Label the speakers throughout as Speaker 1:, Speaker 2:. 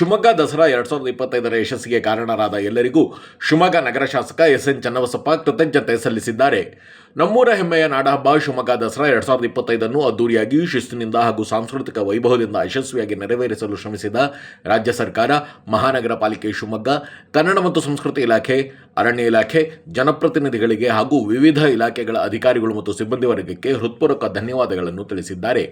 Speaker 1: ಶಿವಮೊಗ್ಗ ದಸರಾ ಎರಡ್ ಸಾವಿರದ ಇಪ್ಪತ್ತೈದರ ಯಶಸ್ಸಿಗೆ ಕಾರಣರಾದ ಎಲ್ಲರಿಗೂ ಶಿವಮೊಗ್ಗ ನಗರ ಶಾಸಕ ಎಸ್ ಎನ್ ಚನ್ನಬಸಪ್ಪ ಕೃತಜ್ಞತೆ ಸಲ್ಲಿಸಿದ್ದಾರೆ. ನಮ್ಮೂರ ಹೆಮ್ಮೆಯ ನಾಡಹಬ್ಬ ಶಿವಮೊಗ್ಗ ದಸರಾ ಎರಡ್ ಸಾವಿರದ ಇಪ್ಪತ್ತೈದನ್ನು ಅದ್ದೂರಿಯಾಗಿ ಶಿಸ್ತಿನಿಂದ ಹಾಗೂ ಸಾಂಸ್ಕೃತಿಕ ವೈಭವದಿಂದ ಯಶಸ್ವಿಯಾಗಿ ನೆರವೇರಿಸಲು ಶ್ರಮಿಸಿದ ರಾಜ್ಯ ಸರ್ಕಾರ, ಮಹಾನಗರ ಪಾಲಿಕೆ ಶಿವಮೊಗ್ಗ, ಕನ್ನಡ ಮತ್ತು ಸಂಸ್ಕೃತಿ ಇಲಾಖೆ, ಅರಣ್ಯ ಇಲಾಖೆ, ಜನಪ್ರತಿನಿಧಿಗಳಿಗೆ ಹಾಗೂ ವಿವಿಧ ಇಲಾಖೆಗಳ ಅಧಿಕಾರಿಗಳು ಮತ್ತು ಸಿಬ್ಬಂದಿ ವರ್ಗಕ್ಕೆ ಹೃತ್ಪೂರ್ವಕ ಧನ್ಯವಾದಗಳನ್ನು ತಿಳಿಸಿದ್ದಾರೆ.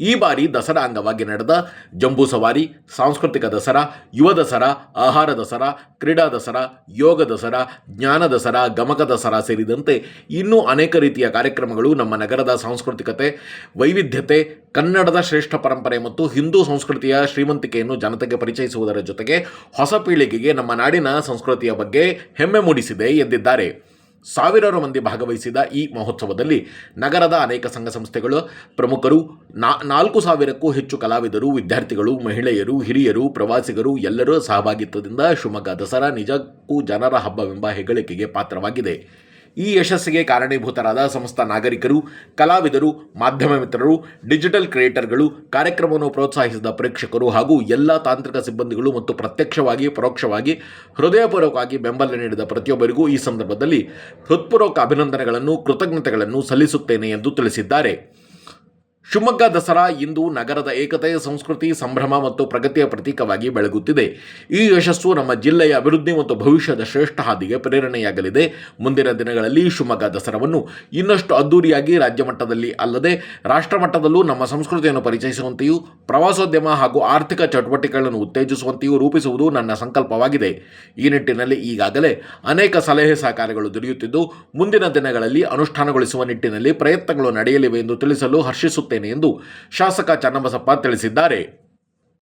Speaker 1: ಈ ಬಾರಿ ದಸರಾ ಅಂಗವಾಗಿ ನಡೆದ ಜಂಬೂ ಸವಾರಿ, ಸಾಂಸ್ಕೃತಿಕ ದಸರಾ, ಯುವ ದಸರಾ, ಆಹಾರ ದಸರಾ, ಕ್ರೀಡಾ ದಸರಾ, ಯೋಗ ದಸರಾ, ಜ್ಞಾನ ದಸರಾ, ಗಮಕ ದಸರಾ ಸೇರಿದಂತೆ ಇನ್ನೂ ಅನೇಕ ರೀತಿಯ ಕಾರ್ಯಕ್ರಮಗಳು ನಮ್ಮ ನಗರದ ಸಾಂಸ್ಕೃತಿಕತೆ, ವೈವಿಧ್ಯತೆ, ಕನ್ನಡದ ಶ್ರೇಷ್ಠ ಪರಂಪರೆ ಮತ್ತು ಹಿಂದೂ ಸಂಸ್ಕೃತಿಯ ಶ್ರೀಮಂತಿಕೆಯನ್ನು ಜನತೆಗೆ ಪರಿಚಯಿಸುವುದರ ಜೊತೆಗೆ ಹೊಸ ಪೀಳಿಗೆಗೆ ನಮ್ಮ ನಾಡಿನ ಸಂಸ್ಕೃತಿಯ ಬಗ್ಗೆ ಹೆಮ್ಮೆ ಮೂಡಿಸಿದೆ ಎಂದಿದ್ದಾರೆ. ಸಾವಿರಾರು ಮಂದಿ ಭಾಗವಹಿಸಿದ ಈ ಮಹೋತ್ಸವದಲ್ಲಿ ನಗರದ ಅನೇಕ ಸಂಘ ಸಂಸ್ಥೆಗಳು, ಪ್ರಮುಖರು, ನಾ, ನಾಲ್ಕು ಸಾವಿರಕ್ಕೂ ಹೆಚ್ಚು ಕಲಾವಿದರು, ವಿದ್ಯಾರ್ಥಿಗಳು, ಮಹಿಳೆಯರು, ಹಿರಿಯರು, ಪ್ರವಾಸಿಗರು, ಎಲ್ಲರೂ ಸಹಭಾಗಿತ್ವದಿಂದ ಶಿವಮೊಗ್ಗ ದಸರಾ ನಿಜಕ್ಕೂ ಜನರ ಹಬ್ಬವೆಂಬ ಹೆಗ್ಗಳಿಕೆಗೆ ಪಾತ್ರವಾಗಿದೆ. ಈ ಯಶಸ್ಸಿಗೆ ಕಾರಣೀಭೂತರಾದ ಸಮಸ್ತ ನಾಗರಿಕರು, ಕಲಾವಿದರು, ಮಾಧ್ಯಮ ಮಿತ್ರರು, ಡಿಜಿಟಲ್ ಕ್ರಿಯೇಟರ್ಗಳು, ಕಾರ್ಯಕ್ರಮವನ್ನು ಪ್ರೋತ್ಸಾಹಿಸಿದ ಪ್ರೇಕ್ಷಕರು ಹಾಗೂ ಎಲ್ಲ ತಾಂತ್ರಿಕ ಸಿಬ್ಬಂದಿಗಳು ಮತ್ತು ಪ್ರತ್ಯಕ್ಷವಾಗಿ, ಪರೋಕ್ಷವಾಗಿ, ಹೃದಯಪೂರ್ವಕವಾಗಿ ಬೆಂಬಲ ನೀಡಿದ ಪ್ರತಿಯೊಬ್ಬರಿಗೂ ಈ ಸಂದರ್ಭದಲ್ಲಿ ಹೃತ್ಪೂರ್ವಕ ಅಭಿನಂದನೆಗಳನ್ನು, ಕೃತಜ್ಞತೆಗಳನ್ನು ಸಲ್ಲಿಸುತ್ತೇನೆ ಎಂದು ತಿಳಿಸಿದ್ದಾರೆ. ಶಿವಮೊಗ್ಗ ದಸರಾ ಇಂದು ನಗರದ ಏಕತೆ ಸಂಸ್ಕೃತಿ, ಸಂಭ್ರಮ ಮತ್ತು ಪ್ರಗತಿಯ ಪ್ರತೀಕವಾಗಿ ಬೆಳಗುತ್ತಿದೆ. ಈ ಯಶಸ್ಸು ನಮ್ಮ ಜಿಲ್ಲೆಯ ಅಭಿವೃದ್ಧಿ ಮತ್ತು ಭವಿಷ್ಯದ ಶ್ರೇಷ್ಠ ಹಾದಿಗೆ ಪ್ರೇರಣೆಯಾಗಲಿದೆ. ಮುಂದಿನ ದಿನಗಳಲ್ಲಿ ಶಿವಮೊಗ್ಗ ದಸರಾವನ್ನು ಇನ್ನಷ್ಟು ಅದ್ದೂರಿಯಾಗಿ ರಾಜ್ಯ ಮಟ್ಟದಲ್ಲಿ ಅಲ್ಲದೆ ರಾಷ್ಟ್ರ ಮಟ್ಟದಲ್ಲೂ ನಮ್ಮ ಸಂಸ್ಕೃತಿಯನ್ನು ಪರಿಚಯಿಸುವಂತೆಯೂ, ಪ್ರವಾಸೋದ್ಯಮ ಹಾಗೂ ಆರ್ಥಿಕ ಚಟುವಟಿಕೆಗಳನ್ನು ಉತ್ತೇಜಿಸುವಂತೆಯೂ ರೂಪಿಸುವುದು ನನ್ನ ಸಂಕಲ್ಪವಾಗಿದೆ. ಈ ನಿಟ್ಟಿನಲ್ಲಿ ಈಗಾಗಲೇ ಅನೇಕ ಸಲಹೆ ಸಹಕಾರಗಳು ದೊರೆಯುತ್ತಿದ್ದು, ಮುಂದಿನ ದಿನಗಳಲ್ಲಿ ಅನುಷ್ಠಾನಗೊಳಿಸುವ ನಿಟ್ಟಿನಲ್ಲಿ ಪ್ರಯತ್ನಗಳು ನಡೆಯಲಿವೆ ಎಂದು ತಿಳಿಸಲು ಹರ್ಷಿಸುತ್ತೇನೆ. ಎಂದು ಶಾಸಕ ಚನ್ನಬಸಪ್ಪ ತಿಳಿಸಿದ್ದಾರೆ.